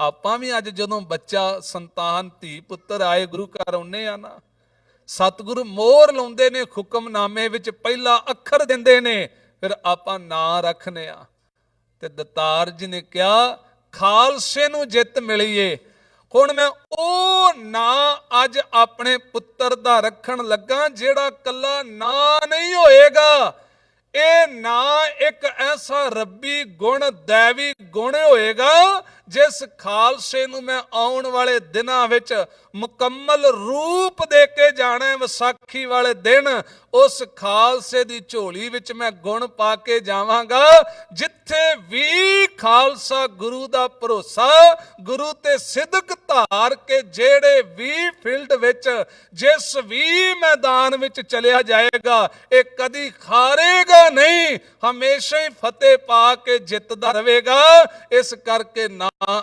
ਆਪਾਂ ਵੀ ਅੱਜ ਜਦੋਂ ਬੱਚਾ ਸੰਤਾਨ ਧੀ ਪੁੱਤਰ ਆਏ ਗੁਰੂ ਘਰ ਆਉਨੇ ਆ ਨਾ, ਸਤਿਗੁਰ ਮੋਹਰ ਲਾਉਂਦੇ ਨੇ, ਹੁਕਮਨਾਮੇ ਵਿੱਚ ਪਹਿਲਾ ਅੱਖਰ ਦਿੰਦੇ ਨੇ, ਫਿਰ ਆਪਾਂ ਨਾਂ ਰੱਖਨੇ ਆ। ਤੇ ਦਤਾਰ ਜੀ ਨੇ ਕਿਹਾ, ਖਾਲਸੇ ਨੂੰ ਜਿੱਤ ਮਿਲੀਏ। ਹੁਣ ਮੈਂ ਉਹ ਨਾਂ ਅੱਜ ਆਪਣੇ ਪੁੱਤਰ ਦਾ ਰੱਖਣ ਲੱਗਾ, ਜਿਹੜਾ ਕੱਲਾ ਨਾਂ ਨਹੀਂ ਹੋਏਗਾ। ਇਹ ਨਾਂ ਇੱਕ ਐਸਾ ਰੱਬੀ ਗੁਣ, ਦੇਵੀ ਗੁਣ ਹੋਏਗਾ ਜਿਸ ਖਾਲਸੇ ਨੂੰ ਮੈਂ ਆਉਣ ਵਾਲੇ ਦਿਨਾਂ ਵਿੱਚ ਮੁਕੰਮਲ ਰੂਪ ਦੇ ਕੇ ਜਾਣਾ ਵਿਸਾਖੀ ਵਾਲੇ ਦਿਨ, ਉਸ ਖਾਲਸੇ ਦੀ ਝੋਲੀ ਵਿੱਚ ਮੈਂ ਗੁਣ ਪਾ ਕੇ ਜਾਵਾਂਗਾ। ਜਿੱਥੇ ਵੀ ਖਾਲਸਾ ਗੁਰੂ ਦਾ ਭਰੋਸਾ, ਗੁਰੂ ਤੇ ਸਿਦਕ ਧਾਰ ਕੇ ਜਿਹੜੇ ਵੀ ਫੀਲਡ ਵਿੱਚ, ਜਿਸ ਵੀ ਮੈਦਾਨ ਵਿੱਚ ਚਲਿਆ ਜਾਏਗਾ, ਇਹ ਕਦੀ ਖਾਰੇਗਾ ਨਹੀਂ, ਹਮੇਸ਼ਾ ਹੀ ਫਤਿਹ ਪਾ ਕੇ ਜਿੱਤਦਾ ਰਹੇਗਾ। ਇਸ ਕਰਕੇ uh